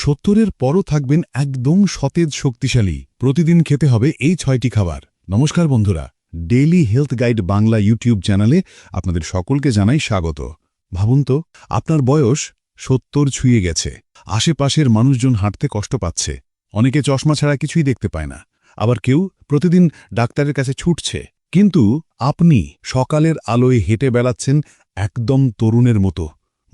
সত্তরের পরও থাকবেন একদম সতেজ শক্তিশালী। প্রতিদিন খেতে হবে এই ছয়টি খাবার। নমস্কার বন্ধুরা daily health guide Bangla YouTube চ্যানেলে আপনাদের সকলকে জানাই স্বাগত। ভাবুন তো, আপনার বয়স সত্তর ছুঁয়ে গেছে। আশেপাশের মানুষজন হাঁটতে কষ্ট পাচ্ছে। অনেকে চশমা ছাড়া কিছুই দেখতে পায় না। আবার কেউ প্রতিদিন ডাক্তারের কাছে ছুটছে। কিন্তু আপনি সকালের আলোয় হেঁটে বেড়াচ্ছেন একদম তরুণের মতো।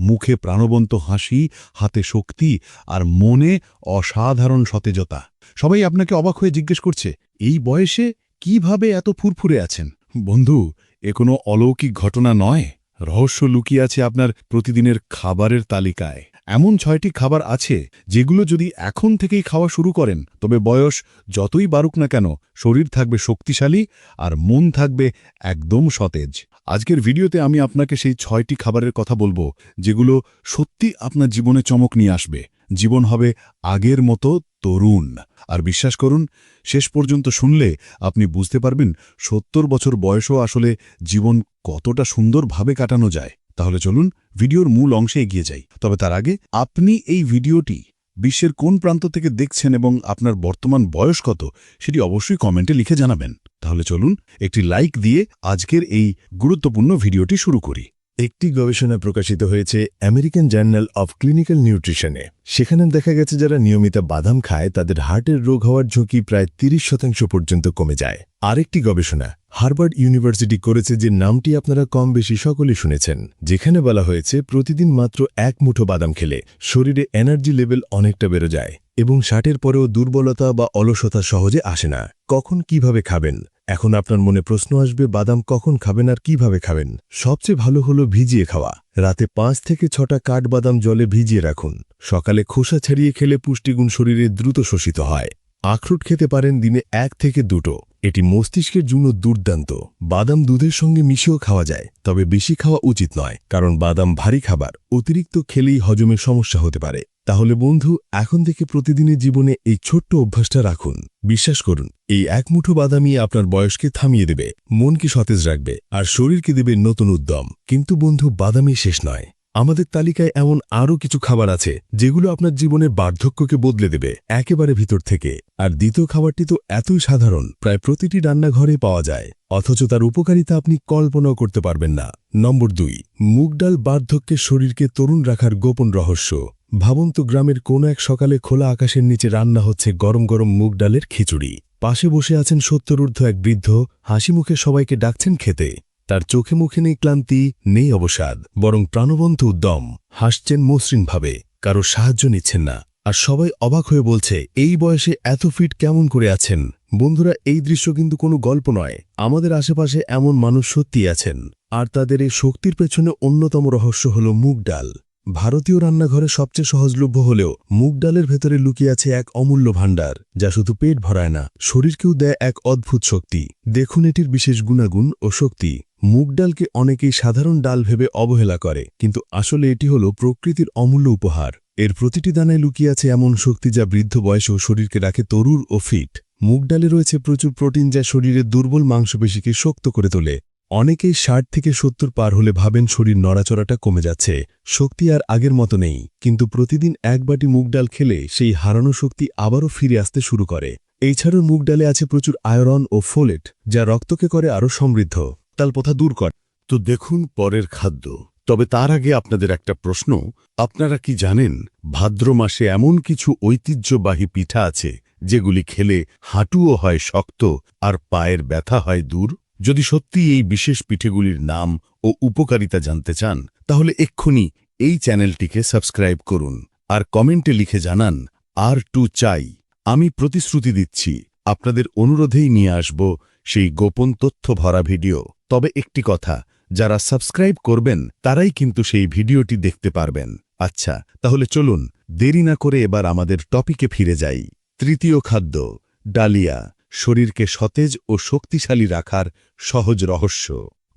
মুখে প্রাণবন্ত হাসি, হাতে শক্তি আর মনে অসাধারণ সতেজতা। সবাই আপনাকে অবাক হয়ে জিজ্ঞেস করছে, এই বয়সে কীভাবে এত ফুরফুরে আছেন? বন্ধু, এ কোনো অলৌকিক ঘটনা নয়। রহস্য লুকিয়ে আছে আপনার প্রতিদিনের খাবারের তালিকায়। এমন ছয়টি খাবার আছে যেগুলো যদি এখন থেকেই খাওয়া শুরু করেন, তবে বয়স যতই বাড়ুক না কেন, শরীর থাকবে শক্তিশালী আর মন থাকবে একদম সতেজ। আজকের ভিডিওতে আমি আপনাকে সেই ছয়টি খাবারের কথা বলব, যেগুলো সত্যি আপনার জীবনে চমক নিয়ে আসবে। জীবন হবে আগের মতো তরুণ। আর বিশ্বাস করুন, শেষ পর্যন্ত শুনলে আপনি বুঝতে পারবেন সত্তর বছর বয়সও আসলে জীবন কতটা সুন্দরভাবে কাটানো যায়। তাহলে চলুন ভিডিওর মূল অংশে এগিয়ে যাই। তবে তার আগে আপনি এই ভিডিওটি বিশ্বের কোন প্রান্ত থেকে দেখছেন এবং আপনার বর্তমান বয়স কত, সেটি অবশ্যই কমেন্টে লিখে জানাবেন। তাহলে চলুন একটি লাইক দিয়ে আজকের এই গুরুত্বপূর্ণ ভিডিওটি শুরু করি। একটি গবেষণা প্রকাশিত হয়েছে আমেরিকান জার্নাল অফ ক্লিনিক্যাল নিউট্রিশনে সেখানে দেখা গেছে যারা নিয়মিত বাদাম খায়, তাদের হার্টের রোগ হওয়ার ঝুঁকি প্রায় তিরিশ শতাংশ পর্যন্ত কমে যায়। আরেকটি গবেষণা, হার্ভার্ড ইউনিভার্সিটি করেছে যে নামটি আপনারা কম বেশি সকলে শুনেছেন, যেখানে বলা হয়েছে প্রতিদিন মাত্র এক মুঠো বাদাম খেলে শরীরে এনার্জি লেভেল অনেকটা বেড়ে যায় এবং ষাটের পরেও দুর্বলতা বা অলসতা সহজে আসে না। কখন কীভাবে খাবেন? এখন আপনার মনে প্রশ্ন আসবে, বাদাম কখন খাবেন আর কীভাবে খাবেন। সবচেয়ে ভালো হলো ভিজিয়ে খাওয়া। রাতে পাঁচ থেকে ছটা কাঠবাদাম জলে ভিজিয়ে রাখুন। সকালে খোসা ছাড়িয়ে খেলে পুষ্টিগুণ শরীরে দ্রুত শোষিত হয়। আখরুট খেতে পারেন দিনে এক থেকে দুটো। এটি মস্তিষ্কের জন্য দুর্দান্ত। বাদাম দুধের সঙ্গে মিশিয়েও খাওয়া যায়, তবে বেশি খাওয়া উচিত নয়, কারণ বাদাম ভারী খাবার। অতিরিক্ত খেলেই হজমের সমস্যা হতে পারে। তাহলে বন্ধু, এখন থেকে প্রতিদিনের জীবনে এই ছোট্ট অভ্যাসটা রাখুন। বিশ্বাস করুন, এই এক মুঠো বাদামই আপনার বয়সকে থামিয়ে দেবে, মনকে সতেজ রাখবে, আর শরীরকে দেবে নতুন উদ্যম। কিন্তু বন্ধু বাদামি শেষ নয়। আমাদের তালিকায় এমন আরও কিছু খাবার আছে যেগুলো আপনার জীবনের বার্ধক্যকে বদলে দেবে একেবারে ভিতর থেকে। আর দ্বিতীয় খাবারটি তো এতই সাধারণ, প্রায় প্রতিটি রান্নাঘরে পাওয়া যায়। অথচ তার উপকারিতা আপনি কল্পনাও করতে পারবেন না। নম্বর দুই, মুগ ডাল বার্ধক্যের শরীরকে তরুণ রাখার গোপন রহস্য। ভাবুন তো গ্রামের কোনো এক সকালে খোলা আকাশের নিচে রান্না হচ্ছে গরম গরম মুগ ডালের খিচুড়ি। পাশে বসে আছেন সত্তরূর্ধ্ব এক বৃদ্ধ হাসি মুখে সবাইকে ডাকছেন খেতে। তার চোখে মুখে নেই ক্লান্তি, নেই অবসাদ, বরং প্রাণবন্ত উদ্যম, হাসছেন মসৃণভাবে, কারও সাহায্য নিচ্ছেন না। আর সবাই অবাক হয়ে বলছে, এই বয়সে এত ফিট কেমন করে আছেন? বন্ধুরা, এই দৃশ্য কিন্তু কোনো গল্প নয়। আমাদের আশেপাশে এমন মানুষ সত্যি আছেন। আর তাদের এই শক্তির পেছনে অন্যতম রহস্য হল মুগ ডাল। ভারতীয় রান্নাঘরে সবচেয়ে সহজলভ্য হলেও মুগ ডালের ভেতরে লুকিয়ে আছে এক অমূল্য ভাণ্ডার, যা শুধু পেট ভরায় না, শরীরকেও দেয় এক অদ্ভুত শক্তি। দেখুন এটির বিশেষ গুণাগুণ ও শক্তি। মুগ ডালকে অনেকেই সাধারণ ডাল ভেবে অবহেলা করে, কিন্তু আসলে এটি হল প্রকৃতির অমূল্য উপহার। এর প্রতিটি দানায় লুকিয়ে আছে এমন শক্তি যা বৃদ্ধ বয়সেও শরীরকে রাখে তরুর ও ফিট। মুগ ডালে রয়েছে প্রচুর প্রোটিন যা শরীরের দুর্বল মাংসপেশিকে শক্ত করে তোলে। অনেকেই ষাট থেকে সত্তর পার হলে ভাবেন শরীর নড়াচড়াটা কমে যাচ্ছে, শক্তি আর আগের মতো নেই, কিন্তু প্রতিদিন এক বাটি মুগ ডাল খেলে সেই হারানো শক্তি আবারও ফিরে আসতে শুরু করে। এছাড়াও মুগ ডালে আছে প্রচুর আয়রন ও ফোলেট, যা রক্তকে করে আরও সমৃদ্ধ। তালপথা দূর করে। তো দেখুন পরের খাদ্য। তবে তার আগে আপনাদের একটা প্রশ্ন। আপনারা কি জানেন, ভাদ্র মাসে এমন কিছু ঐতিহ্যবাহী পিঠা আছে, যেগুলি খেলে হাঁটুও হয় শক্ত আর পায়ের ব্যথা হয় দূর? যদি সত্যি এই বিশেষ পিঠেগুলির নাম ও উপকারিতা জানতে চান, তাহলে এক্ষুনি এই চ্যানেলটিকে সাবস্ক্রাইব করুন আর কমেন্টে লিখে জানান, আর টু চাই। আমি প্রতিশ্রুতি দিচ্ছি, আপনাদের অনুরোধেই নিয়ে আসব সেই গোপন তথ্য ভরা ভিডিও। তবে একটি কথা, যারা সাবস্ক্রাইব করবেন, তারাই কিন্তু সেই ভিডিওটি দেখতে পারবেন। আচ্ছা তাহলে চলুন, দেরি না করে এবার আমাদের টপিকে ফিরে যাই। তৃতীয় খাদ্য, ডালিয়া, শরীরকে সতেজ ও শক্তিশালী রাখার সহজ রহস্য।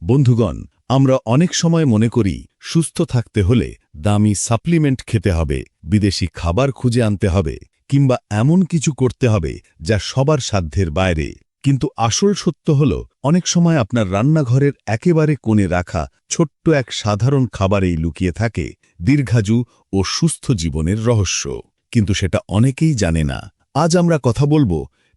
বন্ধুগণ, আমরা অনেক সময় মনে করি, সুস্থ থাকতে হলে দামি সাপ্লিমেন্ট খেতে হবে, বিদেশি খাবার খুঁজে আনতে হবে, কিংবা এমন কিছু করতে হবে যা সবার সাধ্যের বাইরে। কিন্তু আসল সত্য হল, অনেক সময় আপনার রান্নাঘরের একেবারে কোণে রাখা ছোট্ট এক সাধারণ খাবারেই লুকিয়ে থাকে দীর্ঘাজু ও সুস্থ জীবনের রহস্য। কিন্তু সেটা অনেকেই জানে না। আজ আমরা কথা বলব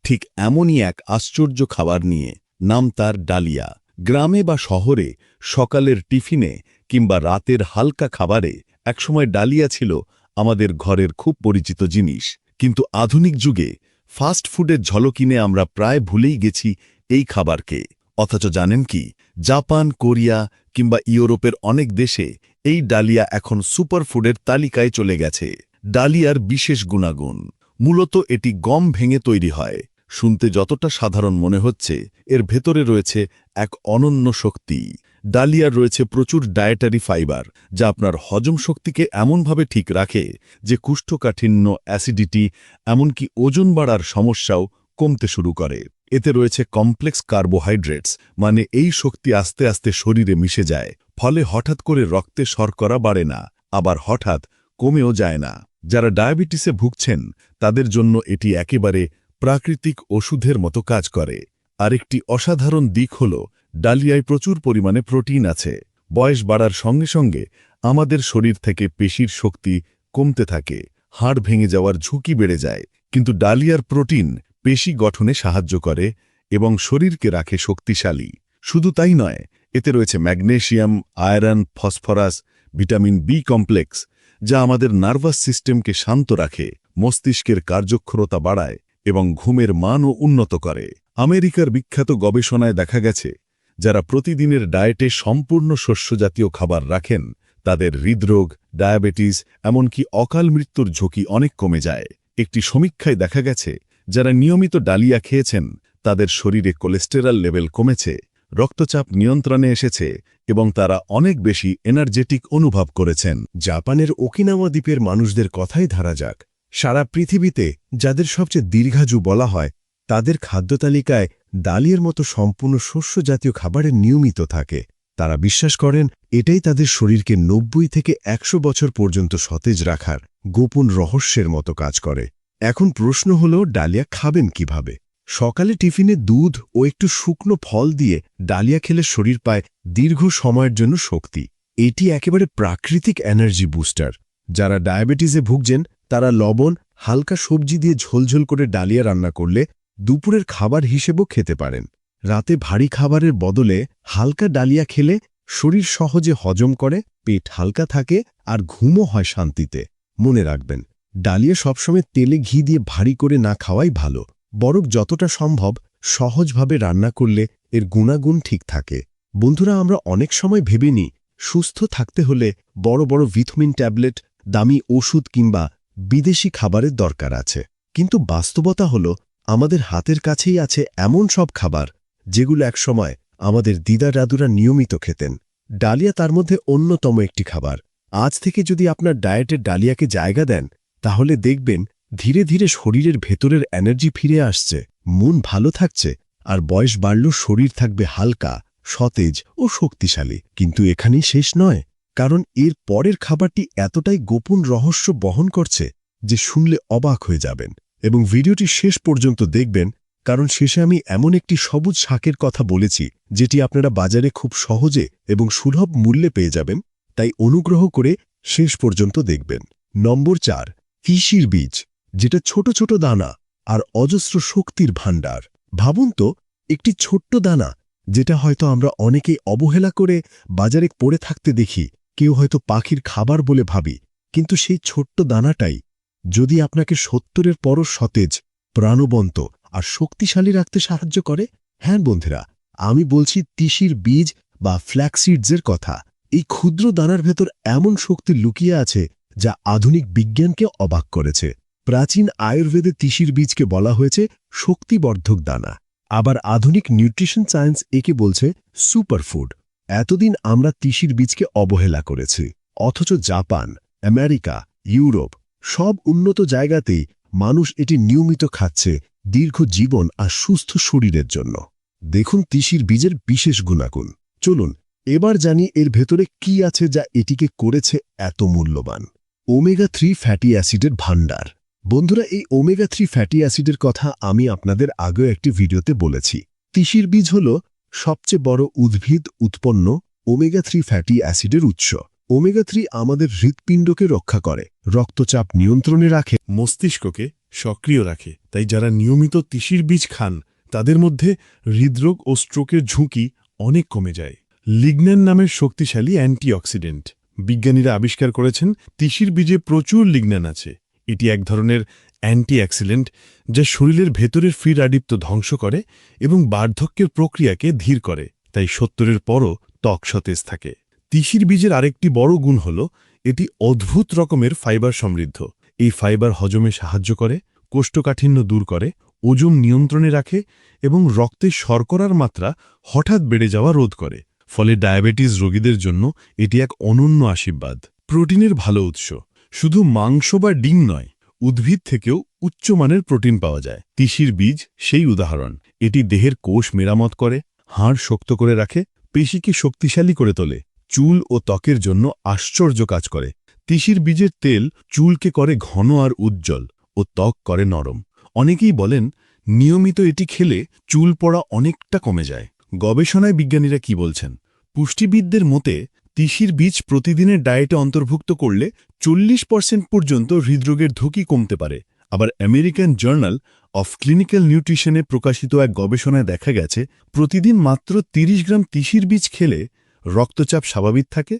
ঠিক এমনই এক আশ্চর্য খাবার নিয়ে, নাম তার ডালিয়া। গ্রামে বা শহরে, সকালের টিফিনে কিংবা রাতের হালকা খাবারে একসময় ডালিয়া ছিল আমাদের ঘরের খুব পরিচিত জিনিস। কিন্তু আধুনিক যুগে ফাস্ট ফুডের ঝলকিনে আমরা প্রায় ভুলেই গেছি এই খাবারকে। অথচ জানেন কি, জাপান, কোরিয়া কিংবা ইউরোপের অনেক দেশে এই ডালিয়া এখন সুপারফুডের তালিকায় চলে গেছে। ডালিয়ার বিশেষ গুণাগুণ। মূলত এটি গম ভেঙে তৈরি হয়। শুনতে যতটা সাধারণ মনে হচ্ছে, এর ভেতরে রয়েছে এক অনন্য শক্তি। ডালিয়ার রয়েছে প্রচুর ডায়েটারি ফাইবার যা আপনার হজম শক্তিকে এমনভাবে ঠিক রাখে যে কুষ্ঠকাঠিন্য অ্যাসিডিটি এমনকি ওজন বাড়ার সমস্যাও কমতে শুরু করে। এতে রয়েছে কমপ্লেক্স কার্বোহাইড্রেটস মানে এই শক্তি আস্তে আস্তে শরীরে মিশে যায়, ফলে হঠাৎ করে রক্তে শর্করা বাড়ে না, আবার হঠাৎ কমেও যায় না। যারা ডায়াবেটিসে ভুগছেন, তাদের জন্য এটি একেবারে প্রাকৃতিক ওষুধের মতো কাজ করে। আরেকটি অসাধারণ দিক হল ডালিয়ায় প্রচুর পরিমাণে প্রোটিন আছে। বয়স বাড়ার সঙ্গে সঙ্গে আমাদের শরীর থেকে পেশির শক্তি কমতে থাকে, হাড় ভেঙে যাওয়ার ঝুঁকি বেড়ে যায়। কিন্তু ডালিয়ার প্রোটিন পেশি গঠনে সাহায্য করে এবং শরীরকে রাখে শক্তিশালী। শুধু তাই নয়, এতে রয়েছে magnesium, iron, phosphorus, vitamin B complex, যা আমাদের নার্ভাস সিস্টেমকে শান্ত রাখে, মস্তিষ্কের কার্যক্ষমতা বাড়ায় এবং ঘুমের মানও উন্নত করে। আমেরিকার বিখ্যাত গবেষণায় দেখা গেছে যারা প্রতিদিনের ডায়েটে সম্পূর্ণ শস্যজাতীয় খাবার রাখেন, তাদের হৃদরোগ, ডায়াবেটিস, এমনকি অকাল মৃত্যুর ঝুঁকি অনেক কমে যায়। একটি সমীক্ষায় দেখা গেছে, যারা নিয়মিত ডালিয়া খেয়েছেন, তাদের শরীরে কোলেস্টেরল লেভেল কমেছে, রক্তচাপ নিয়ন্ত্রণে এসেছে, এবং তারা অনেক বেশি এনার্জেটিক অনুভব করেছেন। জাপানের ওকিনাওয়া দ্বীপের মানুষদের কথাই ধারা যাক। সারা পৃথিবীতে, যাদের সবচেয়ে দীর্ঘাজু বলা হয় তাদের খাদ্য তালিকায় ডালিয়ের মতো সম্পূর্ণ শস্য জাতীয় খাবারের নিয়মিত থাকে। তারা বিশ্বাস করেন, এটাই তাদের শরীরকে নব্বই থেকে একশো বছর পর্যন্ত সতেজ রাখার গোপন রহস্যের মতো কাজ করে। এখন প্রশ্ন হল, ডালিয়া খাবেন কীভাবে? সকালে টিফিনে দুধ ও একটু শুকনো ফল দিয়ে ডালিয়া খেলে শরীর পায় দীর্ঘ সময়ের জন্য শক্তি। এটি একেবারে প্রাকৃতিক এনার্জি বুস্টার। যারা ডায়াবেটিসে ভুগছেন, তারা লবণ, হালকা সবজি দিয়ে ঝোলঝোল করে ডালিয়া রান্না করলে দুপুরের খাবার হিসেবেও খেতে পারেন। রাতে ভারী খাবারের বদলে হালকা ডালিয়া খেলে শরীর সহজে হজম করে, পেট হালকা থাকে আর ঘুমও হয় শান্তিতে। মনে রাখবেন, ডালিয়া সবসময় তেলে ঘি দিয়ে ভারী করে না খাওয়াই ভালো। বরং যতটা সম্ভব সহজভাবে রান্না করলে এর গুণাগুণ ঠিক থাকে। বন্ধুরা, আমরা অনেক সময় ভেবে নিই, সুস্থ থাকতে হলে বড় বড় ভিটামিন ট্যাবলেট, দামি ওষুধ কিংবা বিদেশি খাবারের দরকার আছে। কিন্তু বাস্তবতা হল আমাদের হাতের কাছেই আছে এমন সব খাবার, যেগুলো একসময় আমাদের দিদা দাদুরা নিয়মিত খেতেন। ডালিয়া তার মধ্যে অন্যতম একটি খাবার। আজ থেকে যদি আপনার ডায়েটের ডালিয়াকে জায়গা দেন, তাহলে দেখবেন ধীরে ধীরে শরীরের ভেতরের এনার্জি ফিরে আসছে, মন ভালো থাকছে, আর বয়স বাড়লেও শরীর থাকবে হালকা, সতেজ ও শক্তিশালী। কিন্তু এখানেই শেষ নয়, কারণ এর পরের খাবারটি এতটাই গোপন রহস্য বহন করছে যে শুনলে অবাক হয়ে যাবেন। এবং ভিডিওটি শেষ পর্যন্ত দেখবেন, কারণ শেষে আমি এমন একটি সবুজ শাকের কথা বলেছি, যেটি আপনারা বাজারে খুব সহজে এবং সুলভ মূল্যে পেয়ে যাবেন, তাই অনুগ্রহ করে শেষ পর্যন্ত দেখবেন। নম্বর চার তিসির বীজ, যেটা ছোট ছোট দানা আর অজস্র শক্তির ভাণ্ডার। ভাবুন তো, একটি ছোট্ট দানা, যেটা হয়তো আমরা অনেকেই অবহেলা করে বাজারে পড়ে থাকতে দেখি, কেউ হয়তো পাখির খাবার বলে ভাবি, কিন্তু সেই ছোট্ট দানাটাই যদি আপনাকে সত্তরের পরও সতেজ, প্রাণবন্ত আর শক্তিশালী রাখতে সাহায্য করে হ্যাঁ বন্ধুরা, আমি বলছি তিসির বীজ বা ফ্ল্যাক্সিডসের কথা। এই ক্ষুদ্র দানার ভেতর এমন শক্তি লুকিয়ে আছে যা আধুনিক বিজ্ঞানকে অবাক করেছে। প্রাচীন আয়ুর্বেদে তিসির বীজকে বলা হয়েছে শক্তিবর্ধক দানা। আবার আধুনিক নিউট্রিশন সায়েন্স একে বলছে সুপারফুড। এতদিন আমরা তিসির বীজকে অবহেলা করেছি। অথচ জাপান, আমেরিকা, ইউরোপ সব উন্নত জায়গাতেই মানুষ এটি নিয়মিত খাচ্ছে দীর্ঘ জীবন আর সুস্থ শরীরের জন্য। দেখুন তিসির বীজের বিশেষ গুণাগুণ। চলুন, এবার জানি এর ভেতরে কি আছে যা এটিকে করেছে এত মূল্যবান। ওমেগা থ্রি ফ্যাটি অ্যাসিডের ভাণ্ডার। বন্ধুরা, এই ওমেগা থ্রি ফ্যাটি অ্যাসিডের কথা আমি আপনাদের আগেও একটি ভিডিওতে বলেছি। তিসির বীজ হল সবচেয়ে বড় উদ্ভিদ উৎপন্ন ওমেগা থ্রি ফ্যাটি অ্যাসিডের উৎস। ওমেগা থ্রি আমাদের হৃৎপিণ্ডকে রক্ষা করে। রক্তচাপ নিয়ন্ত্রণে রাখে, মস্তিষ্ককে সক্রিয় রাখে। তাই যারা নিয়মিত তিসির বীজ খান, তাদের মধ্যে হৃদরোগ ও স্ট্রোকের ঝুঁকি অনেক কমে যায়। লিগন্যান নামের শক্তিশালী অ্যান্টিঅক্সিডেন্ট। বিজ্ঞানীরা আবিষ্কার করেছেন, তিসির বীজে প্রচুর লিগন্যান আছে। এটি এক ধরনের অ্যান্টিঅক্সিডেন্ট যা শরীরের ভেতরের ফ্রি রাডিপ্ত ধ্বংস করে এবং বার্ধক্যের প্রক্রিয়াকে ধীর করে। তাই সত্তরের পরও ত্বক সতেজ থাকে। তিসির বীজের আরেকটি বড় গুণ হল এটি অদ্ভুত রকমের ফাইবার সমৃদ্ধ। এই ফাইবার হজমে সাহায্য করে, কোষ্ঠকাঠিন্য দূর করে, ওজন নিয়ন্ত্রণে রাখে এবং রক্তে শর্করার মাত্রা হঠাৎ বেড়ে যাওয়া রোধ করে। ফলে ডায়াবেটিস রোগীদের জন্য এটি এক অনন্য আশীর্বাদ। প্রোটিনের ভালো উৎস। শুধু মাংস বা ডিম নয়, উদ্ভিদ থেকেও উচ্চমানের প্রোটিন পাওয়া যায়। তিসির বীজ সেই উদাহরণ। এটি দেহের কোষ মেরামত করে, হাড় শক্ত করে রাখে, পেশিকে শক্তিশালী করে তোলে। চুল ও ত্বকের জন্য আশ্চর্য কাজ করে। তিসির বীজের তেল চুলকে করে ঘন আর উজ্জ্বল ও ত্বক করে নরম। অনেকেই বলেন, নিয়মিত এটি খেলে চুল পড়া অনেকটা কমে যায়। গবেষণায় বিজ্ঞানীরা কি বলছেন? পুষ্টিবিদদের মতে, তিসির বীজ প্রতিদিনের ডায়েটে অন্তর্ভুক্ত করলে চল্লিশ পার্সেন্ট পর্যন্ত হৃদরোগের ঝুঁকি কমতে পারে। আবার আমেরিকান জার্নাল অফ ক্লিনিক্যাল নিউট্রিশনে প্রকাশিত এক গবেষণায় দেখা গেছে, প্রতিদিন মাত্র ৩০ গ্রাম তিসির বীজ খেলে রক্তচাপ স্বাভাবিক থাকে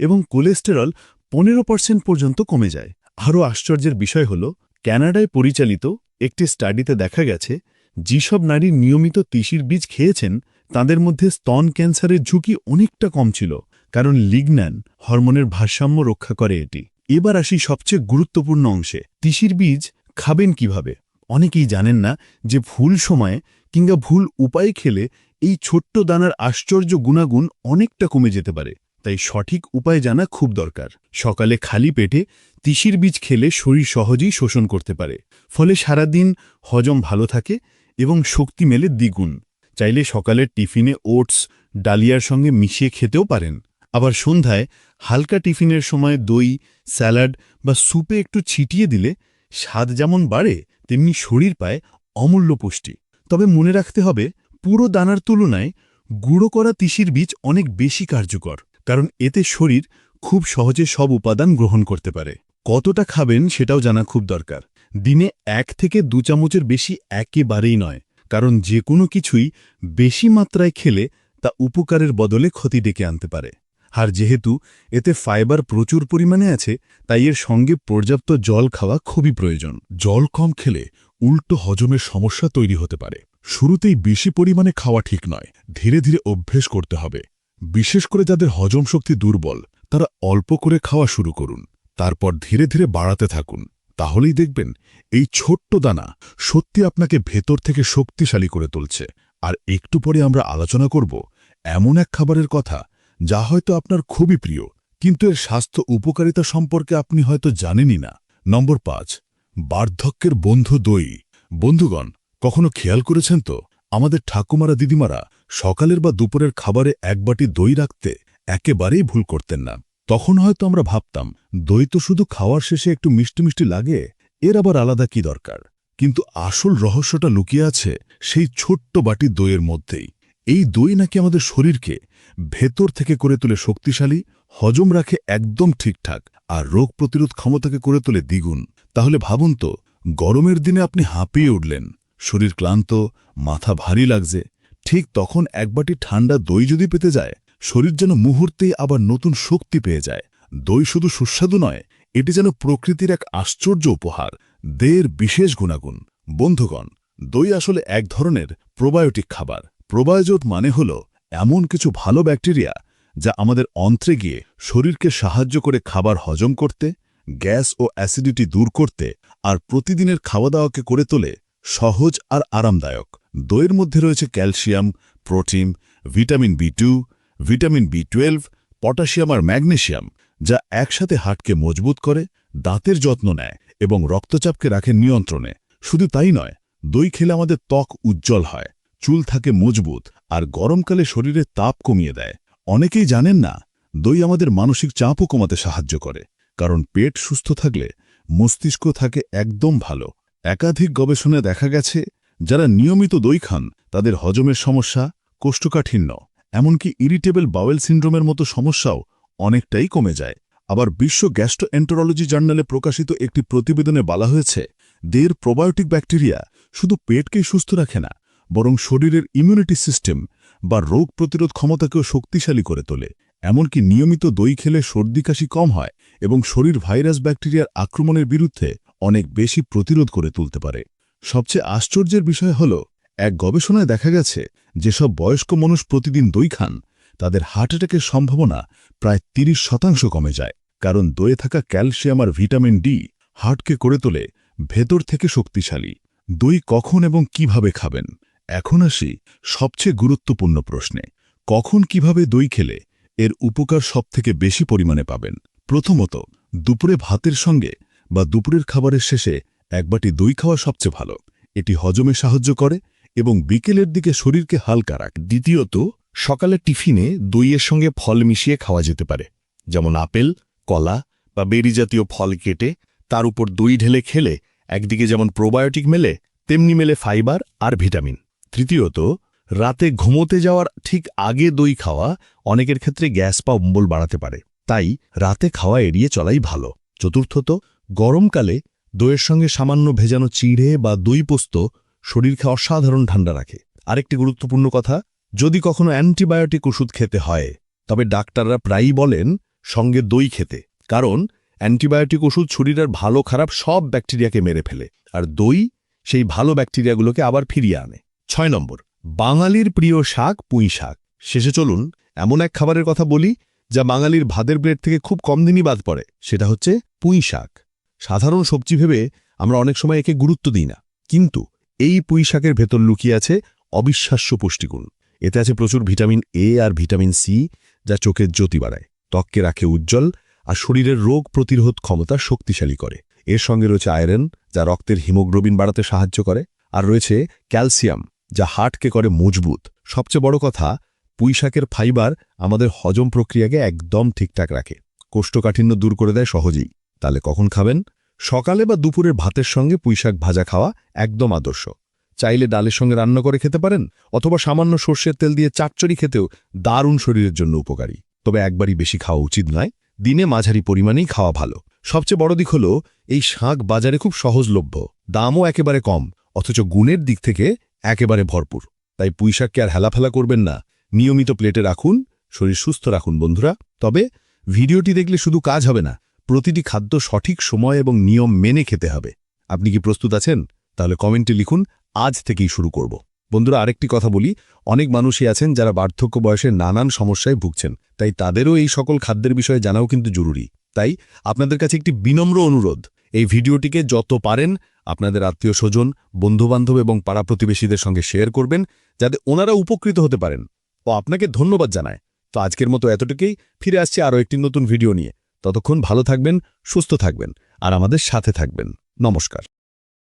এবং কোলেস্টেরল পনেরো পার্সেন্ট পর্যন্ত কমে যায়। আরও আশ্চর্যের বিষয় হল, ক্যানাডায় পরিচালিত একটি স্টাডিতে দেখা গেছে, যেসব নারী নিয়মিত তিসির বীজ খেয়েছেন, তাদের মধ্যে স্তন ক্যান্সারের ঝুঁকি অনেকটা কম ছিল, কারণ লিগন্যান হরমোনের ভারসাম্য রক্ষা করে এটি। এবার আসি সবচেয়ে গুরুত্বপূর্ণ অংশে, তিসির বীজ খাবেন কীভাবে? অনেকেই জানেন না যে ভুল সময়ে কিংবা ভুল উপায়ে খেলে এই ছোট্ট দানার আশ্চর্য গুণাগুণ অনেকটা কমে যেতে পারে, তাই সঠিক উপায় জানা খুব দরকার। সকালে খালি পেটে তিসির বীজ খেলে শরীর সহজেই শোষণ করতে পারে, ফলে সারাদিন হজম ভালো থাকে এবং শক্তি মেলে দ্বিগুণ। চাইলে সকালের টিফিনে ওটস, ডালিয়ার সঙ্গে মিশিয়ে খেতেও পারেন। আবার সন্ধ্যায় হালকা টিফিনের সময় দই, স্যালাড বা স্যুপে একটু ছিটিয়ে দিলে স্বাদ যেমন বাড়ে, তেমনি শরীর পায় অমূল্য পুষ্টি। তবে মনে রাখতে হবে পুরো দানার তুলনায় গুঁড়ো করা তিসির বীজ অনেক বেশি কার্যকর, কারণ এতে শরীর খুব সহজে সব উপাদান গ্রহণ করতে পারে। কতটা খাবেন সেটাও জানা খুব দরকার। দিনে এক থেকে দু চামচের বেশি একেবারেই নয়, কারণ যে কোনো কিছুই বেশি মাত্রায় খেলে তা উপকারের বদলে ক্ষতি ডেকে আনতে পারে। আর যেহেতু এতে ফাইবার প্রচুর পরিমাণে আছে, তাই এর সঙ্গে পর্যাপ্ত জল খাওয়া খুবই প্রয়োজন। জল কম খেলে উল্টো হজমের সমস্যা তৈরি হতে পারে। শুরুতেই বেশি পরিমাণে খাওয়া ঠিক নয়, ধীরে ধীরে অভ্যেস করতে হবে। বিশেষ করে যাদের হজম শক্তি দুর্বল, তারা অল্প করে খাওয়া শুরু করুন, তারপর ধীরে ধীরে বাড়াতে থাকুন। তাহলেই দেখবেন, এই ছোট্ট দানা সত্যি আপনাকে ভেতর থেকে শক্তিশালী করে তুলছে। আর একটু পরে আমরা আলোচনা করব এমন এক খাবারের কথা যা হয়তো আপনার খুবই প্রিয়, কিন্তু এর স্বাস্থ্য উপকারিতা সম্পর্কে আপনি হয়তো জানেনই না। নম্বর পাঁচ, বার্ধক্যের বন্ধু দই। বন্ধুগণ কখনো খেয়াল করেছেন তো? আমাদের ঠাকুমারা, দিদিমারা সকালের বা দুপুরের খাবারে এক বাটি দই রাখতে একেবারেই ভুল করতেন না। তখন হয়তো আমরা ভাবতাম, দই তো শুধু খাওয়ার শেষে একটু মিষ্টি মিষ্টি লাগে, এর আবার আলাদা কি দরকার? কিন্তু আসল রহস্যটা লুকিয়ে আছে সেই ছোট্ট বাটি দইয়ের মধ্যেই। এই দই নাকি আমাদের শরীরকে ভেতর থেকে করে তোলে শক্তিশালী, হজম রাখে একদম ঠিকঠাক, আর রোগ প্রতিরোধ ক্ষমতাকে করে তোলে দ্বিগুণ। তাহলে ভাবুন তো, গরমের দিনে আপনি হাঁপিয়ে উঠলেন। শরীর ক্লান্ত, মাথা ভারী লাগছে, ঠিক তখন এক বাটি ঠান্ডা দই যদি পেতে যায়, শরীর যেন মুহূর্তেই আবার নতুন শক্তি পেয়ে যায়। দই শুধু সুস্বাদু নয়, এটি যেন প্রকৃতির এক আশ্চর্য উপহার দেয়ের বিশেষ গুণাগুণ। বন্ধুগণ, দই আসলে এক ধরনের প্রোবায়োটিক খাবার। প্রোবায়োজোট মানে হল এমন কিছু ভালো ব্যাকটেরিয়া যা আমাদের অন্ত্রে গিয়ে শরীরকে সাহায্য করে খাবার হজম করতে, গ্যাস ও অ্যাসিডিটি দূর করতে আর প্রতিদিনের খাওয়া দাওয়াকে করে তোলে সহজ আর আরামদায়ক। দইয়ের মধ্যে রয়েছে calcium, protein, vitamin B two, vitamin B twelve, potassium আর ম্যাগনেশিয়াম, যা একসাথে হাটকে মজবুত করে, দাঁতের যত্ন নেয় এবং রক্তচাপকে রাখে নিয়ন্ত্রণে। শুধু তাই নয়, দই খেলে আমাদের ত্বক উজ্জ্বল হয়, চুল থাকে মজবুত আর গরমকালে শরীরে তাপ কমিয়ে দেয়। অনেকেই জানেন না, দই আমাদের মানসিক চাপও কমাতে সাহায্য করে, কারণ পেট সুস্থ থাকলে মস্তিষ্ক থাকে একদম ভালো। একাধিক গবেষণায় দেখা গেছে, যারা নিয়মিত দই খান, তাদের হজমের সমস্যা কোষ্ঠকাঠিন্য, এমনকি ইরিটেবল বাওয়েল সিন্ড্রোমের মতো সমস্যাও অনেকটাই কমে যায়। আবার বিশ্ব গ্যাস্ট্রোএন্টারোলজি জার্নালে প্রকাশিত একটি প্রতিবেদনে বলা হয়েছে দের প্রোবায়োটিক ব্যাকটেরিয়া শুধু পেটকেই সুস্থ রাখে না, বরং শরীরের ইমিউনিটি সিস্টেম বা রোগ প্রতিরোধ ক্ষমতাকেও শক্তিশালী করে তোলে। এমনকি নিয়মিত দই খেলে সর্দি কাশি কম হয় এবং শরীর ভাইরাস ব্যাকটেরিয়ার আক্রমণের বিরুদ্ধে অনেক বেশি প্রতিরোধ করে তুলতে পারে। সবচেয়ে আশ্চর্যের বিষয় হল, এক গবেষণায় দেখা গেছে যেসব বয়স্ক মানুষ প্রতিদিন দই খান, তাদের হার্ট অ্যাটাকের সম্ভাবনা প্রায় ৩০ শতাংশ কমে যায়। কারণ দইয়ে থাকা ক্যালসিয়াম আর ভিটামিন ডি হার্টকে করে তোলে, ভেতর থেকে শক্তিশালী। দই কখন এবং কীভাবে খাবেন? এখন আসি সবচেয়ে গুরুত্বপূর্ণ প্রশ্নে। কখন কীভাবে দই খেলে এর উপকার সবথেকে বেশি পরিমাণে পাবেন? প্রথমত, দুপুরে ভাতের সঙ্গে বা দুপুরের খাবারের শেষে এক বাটি দই খাওয়া সবচেয়ে ভালো। এটি হজমে সাহায্য করে এবং বিকেলের দিকে শরীরকে হালকা রাখে। দ্বিতীয়ত, সকালে টিফিনে দইয়ের সঙ্গে ফল মিশিয়ে খাওয়া যেতে পারে। যেমন আপেল, কলা বা বেরি জাতীয় ফল কেটে তার উপর দই ঢেলে খেলে একদিকে যেমন প্রোবায়োটিক মেলে, তেমনি মেলে ফাইবার আর ভিটামিন। তৃতীয়ত, রাতে ঘুমোতে যাওয়ার ঠিক আগে দই খাওয়া অনেকের ক্ষেত্রে গ্যাস বা অম্বল বাড়াতে পারে। তাই রাতে খাওয়া এড়িয়ে চলাই ভালো। চতুর্থত গরমকালে দইয়ের সঙ্গে সামান্য ভেজানো চিড়ে বা দই পোস্ত শরীরকে অসাধারণ ঠান্ডা রাখে। আরেকটি গুরুত্বপূর্ণ কথা, যদি কখনো অ্যান্টিবায়োটিক ওষুধ খেতে হয়, তবে ডাক্তাররা প্রায়ই বলেন সঙ্গে দই খেতে, কারণ অ্যান্টিবায়োটিক ওষুধ শরীরের ভালো খারাপ সব ব্যাকটেরিয়াকে মেরে ফেলে, আর দই সেই ভালো ব্যাকটেরিয়াগুলোকে আবার ফিরিয়ে আনে। ছয় নম্বর, বাঙালির প্রিয় শাক পুঁই শাক। শেষে চলুন, এমন এক খাবারের কথা বলি, যা বাঙালির ভাতের প্লেট থেকে খুব কম দিনই বাদ পড়ে, সেটা হচ্ছে পুঁই শাক। সাধারণ সবজি ভেবে আমরা অনেক সময় একে গুরুত্ব দিই না। কিন্তু এই পুঁইশাকের ভেতর লুকিয়ে আছে অবিশ্বাস্য পুষ্টিগুণ। এতে আছে প্রচুর ভিটামিন এ আর ভিটামিন সি যা চোখের জ্যোতি বাড়ায়, ত্বককে রাখে উজ্জ্বল আর শরীরের রোগ প্রতিরোধ ক্ষমতা শক্তিশালী করে। এর সঙ্গে রয়েছে আয়রন, যা রক্তের হিমোগ্লোবিন বাড়াতে সাহায্য করে, আর রয়েছে ক্যালসিয়াম, যা হার্টকে করে মজবুত। সবচেয়ে বড় কথা পুঁইশাকের ফাইবার আমাদের হজম প্রক্রিয়াকে একদম ঠিকঠাক রাখে। কোষ্ঠকাঠিন্য দূর করে দেয় সহজেই। তাহলে কখন খাবেন? সকালে বা দুপুরের ভাতের সঙ্গে পুঁইশাক ভাজা খাওয়া একদম আদর্শ। চাইলে ডালের সঙ্গে রান্না করে খেতে পারেন, অথবা সামান্য সর্ষের তেল দিয়ে চাটচড়ি খেতেও দারুণ শরীরের জন্য উপকারী। তবে একবারই বেশি খাওয়া উচিত নয়, দিনে মাঝারি পরিমাণেই খাওয়া ভালো। সবচেয়ে বড় দিক হল, এই শাক বাজারে খুব সহজলভ্য। দামও একেবারে কম, অথচ গুণের দিক থেকে একেবারে ভরপুর। তাই পুঁইশাককে আর হেলাফেলা করবেন না। নিয়মিত প্লেটে রাখুন, শরীর সুস্থ রাখুন বন্ধুরা। তবে ভিডিওটি দেখলে শুধু কাজ হবে না প্রতিটি খাদ্য সঠিক সময় এবং নিয়ম মেনে খেতে হবে। আপনি কি প্রস্তুত আছেন? তাহলে কমেন্টে লিখুন, আজ থেকেই শুরু করব। বন্ধুরা, আরেকটি কথা বলি। অনেক মানুষই আছেন যারা বার্ধক্য বয়সে নানান সমস্যায় ভুগছেন। তাই তাদেরও এই সকল খাদ্যের বিষয়ে জানাও কিন্তু জরুরি। তাই আপনাদের কাছে একটি বিনম্র অনুরোধ। এই ভিডিওটিকে যত পারেন আপনাদের আত্মীয় স্বজন, বন্ধুবান্ধব এবং পাড়া প্রতিবেশীদের সঙ্গে শেয়ার করবেন, যাতে ওনারা উপকৃত হতে পারেন। ও আপনাকে ধন্যবাদ জানায়। তো আজকের মতো এতটুকুই। ফিরে আসছে আরও একটি নতুন ভিডিও নিয়ে। ততক্ষণ ভালো থাকবেন সুস্থ থাকবেন আর আমাদের সাথে থাকবেন। নমস্কার।